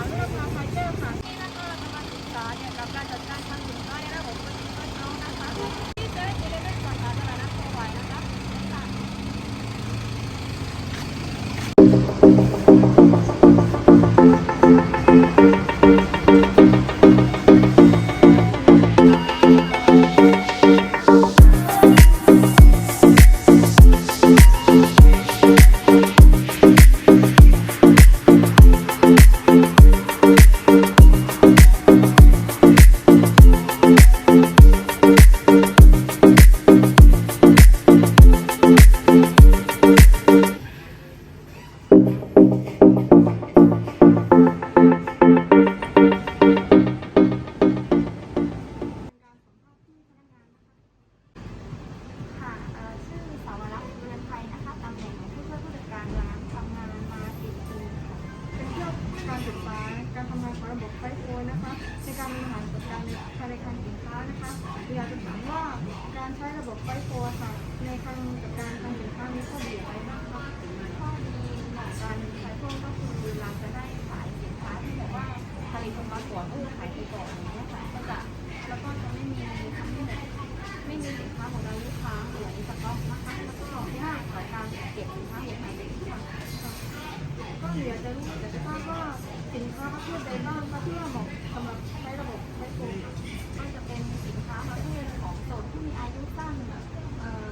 ค่ะเริ่มราคเจ้าค่ที่นั่นก็จะมาศึกษาเกี่ยกับการจัดการทางสินนะบบภาษีต้น้องนะคะที่เซ็นเอเลเวนสาขาตลาดนัดโคไนะคะ บริหารจัดการภายในคลังสินค้านะคะอยากจะถามว่าการใช้ระบบไฟโฟค่ะในคลังจัดการคลังสินค้ามีข้อดีอะไรบ้างคะข้อดีของการใช้พวกก็คือเราจะได้ขายสินค้าที่แบบว่าผลิตออกมาก่อนก็คือขายไปก่อนอย่างเงี้ยค่ะก็จะแล้วก็จะไม่มีทำให้แบบไม่มีสินค้าของเราลูกค้าเหลือในสต็อกนะคะแล้วก็ง่ายต่อการเก็บสินค้าหมดภายในที่ค่ะก็อยากจะรู้อยากจะทราบว่าสินค้าประเภทใดบ้างคะที่เหมาะสำหรับใช้ระบบไฟโฟนค่ะ ก็จะเป็นสินค้าประเภทของสดที่มีอายุสั้นเอ่อ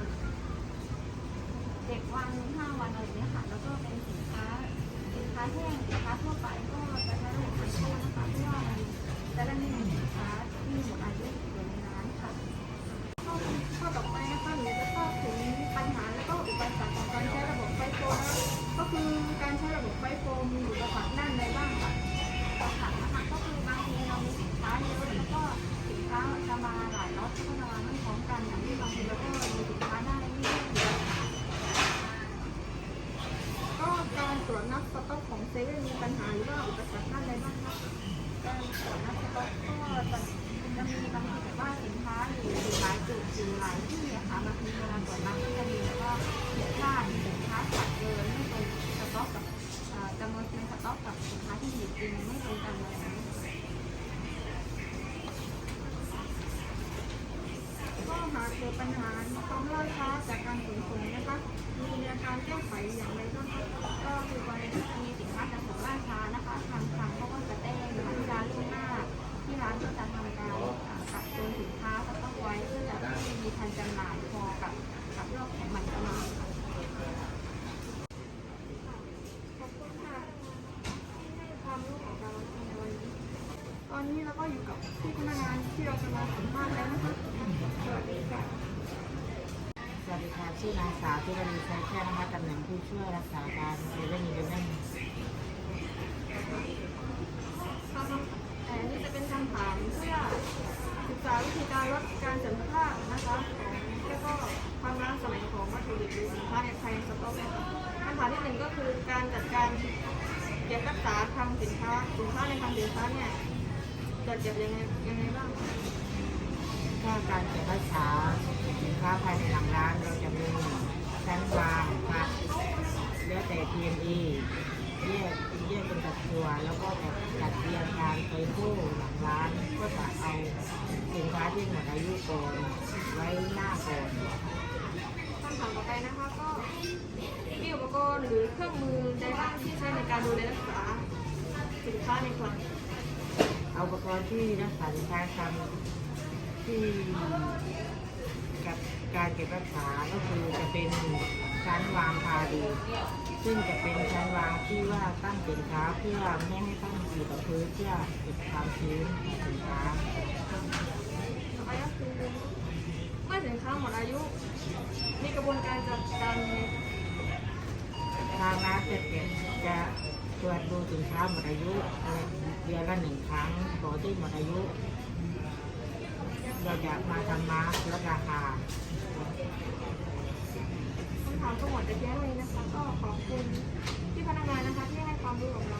เด็กวันห้าวันอะไรอย่างเงี้ยค่ะ แล้วก็เป็นสินค้าสิน ค้าแห้งสินค้าทั่วไปก็จะใช้ระบบไฟโฟนะคะเพื่อว่ามันจะได้ไม่มีสินค้าที่หมดอายุอยู่ในร้านค่ะข้อข้อต่อไปนะคะหนูจะทราบถึงปัญหาและก็อุปสรรคของการใช้ระบบไฟโฟนะคะก็คือการใช้ระบบไฟโฟนมีอุปสรรคด้านใดบ้างค่ะ จะมีบางทีแบบว่าสินค้าอยู่หลายจุดอยู่หลายที่อะค่ะบางทีเวลาตรวจนับก็จะมีแบบว่าผิดพลาดสินค้าขาดเกินไม่ตรงสต็อกกับเอ่อจำนวนในสต็อกกับสินค้าที่มีจริงไม่ตรงกันเลยนะก็หากเกิดปัญหาความล่าช้าจากการขนส่งนะคะมีแนวทางแก้ไขอย่างไรบ้างคะก็คือกรณีที่มีสินค้าจะส่งล่าช้านะคะทางทางเขาก็จะแจ้งมาที่ร้านล่วงหน้า ที่ร้านก็จะทำการอ่ากักตุนสินค้าสต็อกไว้เพื่อจะได้มีทันจำหน่ายพอกับกับยอดของมันจะมาค่ะ ขอบคุณค่ะที่ให้ความรู้ของเราในวันนี้ ต อนนี้เราก็อยู่กับผู้พนักงานที่เราจะมาสัมภาษณ์แล้วนะคะสวัสดีค่ะ สวัสดีค่ะ ชื่อนางสาวธิรณีชัยแค่นะคะตำแหน่งผู้ช่วยรักษาการเซเว่นอีเลฟเว่นค่ะแต่อันนี้จะเป็นคำถามเพื่อศึกษาวิธีการลดการเสื่อมสภาพนะคะของแล้วก็ความล้าสมัยของวัตถุดิบหรือสินค้าในภายในสต็อกนะคะคำถามที่หนึ่งก็คือการจัดการเก็บรักษาทำสินค้าสินค้าในทางสินค้าเนี่ย จัดเก็บยังไงยังไงบ้างคะถ้าการเก็บรักษาสินค้าภายในหลังร้านเราจะมีชั้นวางค่ะแล้วแต่ PME แยกแยกเป็นสัดส่วนแล้วก็จะจัดเรียงการไปคู่หลังร้านก็จะเอาสินค้าที่หมดอายุก่อนไว้หน้าก่อนคำถามต่อไปนะคะก็มีอุปกรณ์หรือเครื่องมือใดบ้างที่ใช้ในการดูแลรักษาสินค้าในคลัง เอาอุปกรณ์ที่รักษาสินค้าทำที่กับการเก็บรักษาก็คือจะเป็นชั้นวางพาดีซึ่งจะเป็นชั้นวางที่ว่าตั้งสินค้าเพื่อไม่ให้ต้องอยู่กับพื้นเพื่อเก็บความชื้นของสินค้าต่อไปก็คือเมื่อสินค้าหมดอายุ มีกระบวนการจัดการทางร้านจะเก็บจะ ตรวจดูสินค้าหมดอายุเดือนละหนึ่งครั้งต่อที่หมดอายุ เราจะมาทำมาร์กลดราคาคำถามทั้งหมดจะเพียงเท่านี้นะคะ ก็ขอบคุณที่พนักงานนะคะที่ให้ความรู้กับเรา